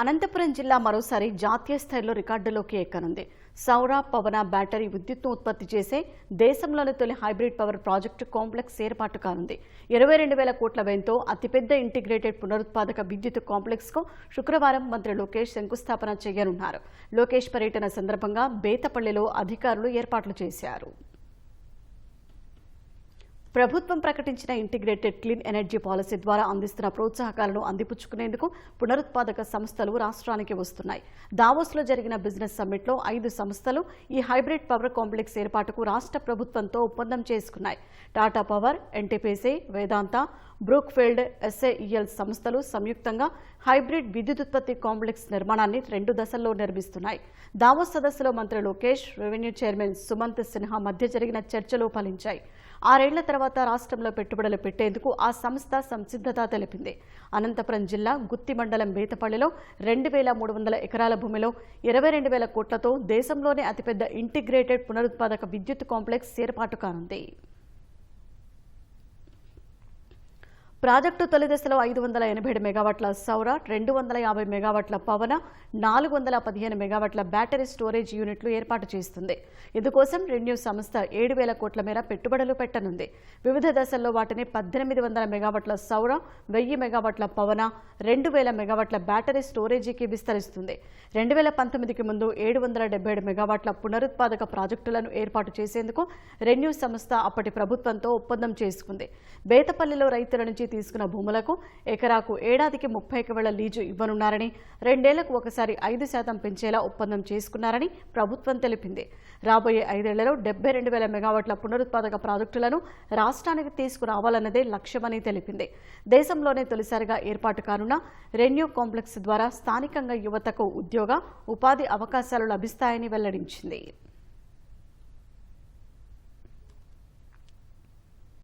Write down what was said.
అనంతపురం జిల్లా మరోసారి జాతీయ స్థాయిలో రికార్డులోకి ఎక్కనుంది. సౌర పవన బ్యాటరీ విద్యుత్ను ఉత్పత్తి చేసే దేశంలోని తొలి హైబ్రిడ్ పవర్ ప్రాజెక్టు కాంప్లెక్స్ ఏర్పాటు కానుంది. ఇరవై రెండు వేల కోట్ల వ్యయంతో అతిపెద్ద ఇంటిగ్రేటెడ్ పునరుత్పాదక విద్యుత్ కాంప్లెక్స్కు శుక్రవారం మంత్రి లోకేష్ శంకుస్థాపన చేయనున్నారు. లోకేష్ పర్యటన సందర్భంగా బేతపల్లిలో అధికారులు ఏర్పాట్లు చేశారు. ప్రభుత్వం ప్రకటించిన ఇంటిగ్రేటెడ్ క్లీన్ ఎనర్జీ పాలసీ ద్వారా అందిస్తున్న ప్రోత్సాహకాలను అందిపుచ్చుకునేందుకు పునరుత్పాదక సంస్థలు రాష్ట్రానికి వస్తున్నాయి. దావోస్లో జరిగిన బిజినెస్ సమ్మిట్లో ఐదు సంస్థలు ఈ హైబ్రిడ్ పవర్ కాంప్లెక్స్ ఏర్పాటుకు రాష్ట్ర ప్రభుత్వంతో ఒప్పందం చేసుకున్నాయి. Tata power NTPC Vedanta Brookfield SAEL సంస్థలు సంయుక్తంగా హైబ్రిడ్ విద్యుదుత్పత్తి కాంప్లెక్స్ నిర్మాణాన్ని రెండు దశల్లో నిర్మిస్తున్నాయి. దావోస్ సదస్సులో మంత్రి లోకేష్ రెవెన్యూ చైర్మన్ సుమంత్ సిన్హా మధ్య జరిగిన చర్చలు ఫలించాయి. ఆరేళ్ళ తర్వాత రాష్ట్రంలో పెట్టుబడులు పెట్టేందుకు ఆ సంస్థ సంసిద్ధత తెలిపింది. అనంతపురం జిల్లా గుత్తి మండలం బేతపల్లిలో రెండు వేల మూడు వందల ఎకరాల భూమిలో ఇరవై రెండు వేల కోట్లతో దేశంలోనే అతిపెద్ద ఇంటిగ్రేటెడ్ పునరుత్పాదక విద్యుత్ కాంప్లెక్స్ ఏర్పాటు కానుంది. ప్రాజెక్టు తొలి దశలో ఐదు వందల ఎనభై ఏడు మెగావాట్ల సౌర రెండు వందల యాభై మెగావాట్ల పవన నాలుగు వందల పదిహేను మెగావాట్ల బ్యాటరీ స్టోరేజ్ యూనిట్లు ఏర్పాటు చేస్తుంది. ఇందుకోసం రెన్యూ సంస్థ ఏడు వేల కోట్ల మేర పెట్టుబడులు పెట్టనుంది. వివిధ దశల్లో వాటిని పద్దెనిమిది వందల మెగావాట్ల సౌర వెయ్యి మెగావాట్ల పవన రెండు వేల మెగావాట్ల బ్యాటరీ స్టోరేజీకి విస్తరిస్తుంది. రెండు వేల పంతొమ్మిదికి ముందు ఏడు వందల డెబ్బై ఏడు మెగావాట్ల పునరుత్పాదక ప్రాజెక్టులను ఏర్పాటు చేసేందుకు రెన్యూ సంస్థ అప్పటి ప్రభుత్వంతో ఒప్పందం చేసుకుంది. బేతపల్లిలో రైతుల నుంచి తీసుకున్న భూములకు ఎకరాకు ఏడాదికి ముప్పై వేల లీజు ఇవ్వనున్నారని రెండేళ్ళకు ఒకసారి ఐదు శాతం పెంచేలా ఒప్పందం చేసుకున్నారని ప్రభుత్వం తెలిపింది. రాబోయే ఐదేళ్ళలో డెబ్బై రెండు వేల మెగావాట్ల పునరుత్పాదక ప్రాజెక్టులను రాష్ట్రానికి తీసుకురావాలన్నదే లక్ష్యమని తెలిపింది. దేశంలోనే తొలిసారిగా ఏర్పాటు కానున్న రెన్యూ కాంప్లెక్స్ ద్వారా స్థానికంగా యువతకు ఉద్యోగ ఉపాధి అవకాశాలు లభిస్తాయని వెల్లడించింది.